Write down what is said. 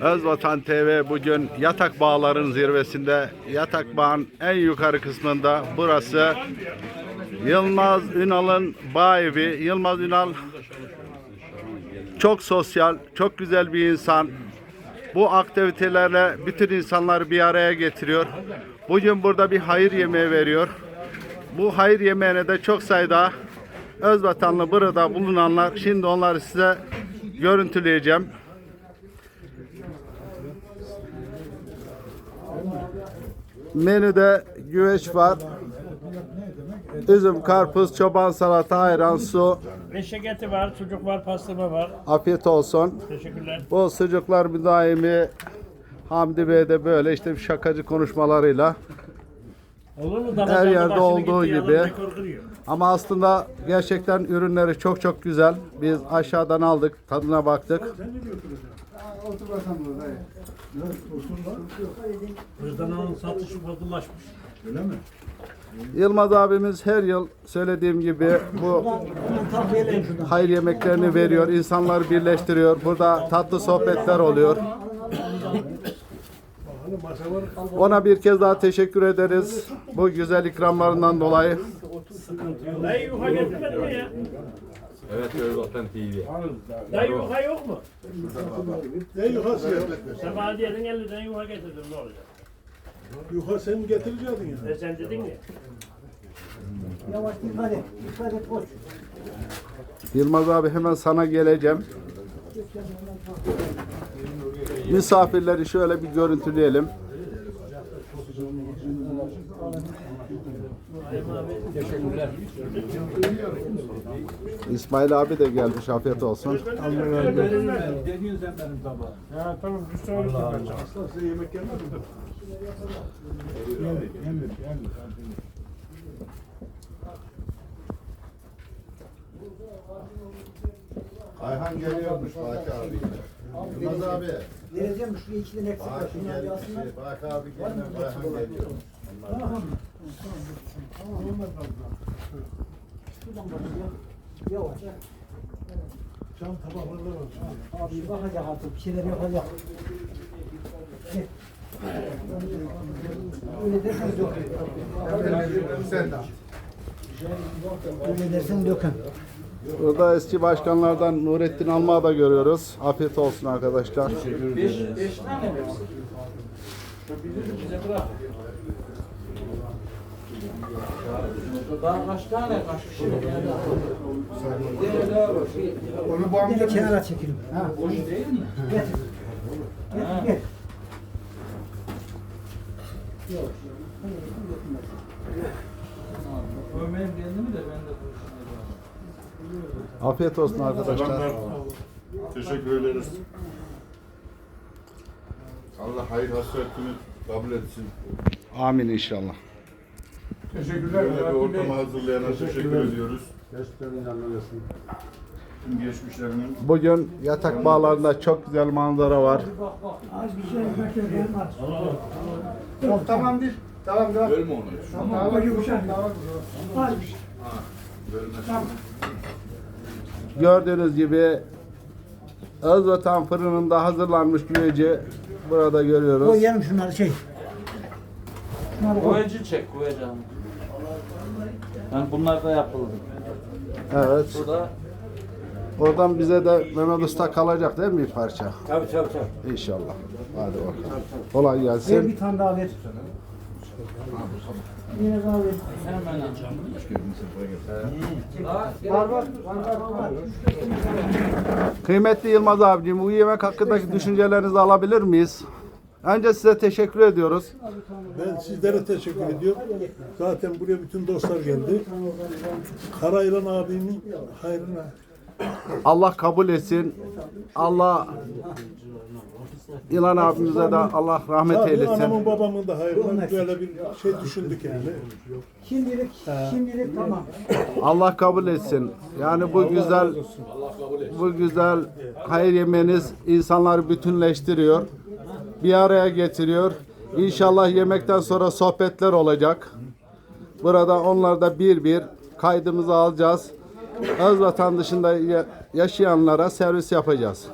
Özvatan TV bugün Yatak Bağlar'ın zirvesinde. Yatak Bağ'ın en yukarı kısmında burası Yılmaz Ünal'ın bağ evi. Yılmaz Ünal çok sosyal, çok güzel bir insan. Bu aktivitelerle bütün insanları bir araya getiriyor. Bugün burada bir hayır yemeği veriyor. Bu hayır yemeğine de çok sayıda Özvatanlı burada bulunanlar. Şimdi onları size görüntüleyeceğim. Menüde güveç var. Üzüm, karpuz, çoban salata, ayran, su. Eşek var, sucuk var, pastırma var. Afiyet olsun. Teşekkürler. Bu sucuklar müdaimi Hamdi Bey de böyle işte şakacı konuşmalarıyla Olur mu? Her yerde olduğu gibi. Rekor kırıyor. ama aslında gerçekten ürünleri çok çok güzel. Biz aşağıdan aldık, tadına baktık. Hızdana'nın satışı bozullaşmış. Yılmaz abimiz her yıl söylediğim gibi bu hayır yemeklerini veriyor, insanları birleştiriyor. Burada tatlı sohbetler oluyor. Ona bir kez daha teşekkür ederiz bu güzel ikramlarından dolayı. Dayı yuha getirmedi mi ya? Evet Özvatan TV. Dayı yuha yok mu? Ne yuhası ya? Sabah diyedin 50 tane yuha getirdim ne olacak? Yuha sen getirecektin ya. E sen dedin ya. Yavaş dikkat et. Dikkat et koş. Yılmaz abi hemen sana geleceğim. Misafirleri şöyle bir görüntüleyelim. İsmail abi de gelmiş afiyet olsun. Ha tamam? Ayhan geliyormuş Baki abi. Yılmaz abi. Vereceğim şuraya iki tane eksik var. Şunları yazsınlar. Baki abi gelmiyor. Ayhan geliyor. Şuradan başlayalım. Yavaş. Cam tabaklarda var. Abi bakacak artık. Bir şeyler yapacak. Gel. Öyle dersen dökün. Öyle dersen dökün. Burada eski başkanlardan Nurettin Alma'yı da görüyoruz. Afiyet olsun arkadaşlar. Daha kaç tane kaç kişi? Bir de kenara çekelim. Ha. Boş değil mi? Gel. Gel. Gel. Ömer geldi mi de ben de konuşayım. Afiyet olsun arkadaşlar. Teşekkür ederiz. Allah hayır hasretini kabul etsin. Amin inşallah. Böyle bir ortamı hazırlayana teşekkür ediyoruz. Tüm geçmişlerinin Bugün yatak bağlarında çok güzel manzara var. Az bir şey bekleyelim. Tamam değil. Tamam tamam. bölme onu. Tamam. Yumuşak. Az bir şey. Gördüğünüz gibi Özvatan fırınında hazırlanmış güveci burada görüyoruz. Koy yerim şunları şey. Şunları koy. Koyacı çek koyacağım. Yani bunlar da yapıldı. Evet. Burada Oradan bize de Mehmet Usta kalacak değil mi bir parça? tabii tabii tabii. İnşallah. Hadi bakalım. Kolay Ver gelsin. bir tane daha ver. Kıymetli Yılmaz abicim bu yemek hakkındaki düşüncelerinizi alabilir miyiz? Önce size teşekkür ediyoruz. Ben sizlere teşekkür ediyorum. Zaten buraya bütün dostlar geldi. Karayılan abinin hayrına. Allah kabul etsin. Allah Yılan abimize de Allah rahmet Tabii eylesin. anamın babamın da hayrına böyle bir şey düşündük yani. Şimdilik, şimdilik tamam. Allah kabul etsin. Yani bu güzel bu güzel hayır yemeğiniz insanları bütünleştiriyor. Bir araya getiriyor. İnşallah yemekten sonra sohbetler olacak. Burada onlar da bir bir kaydımızı alacağız. Özvatan dışında ya- yaşayanlara servis yapacağız.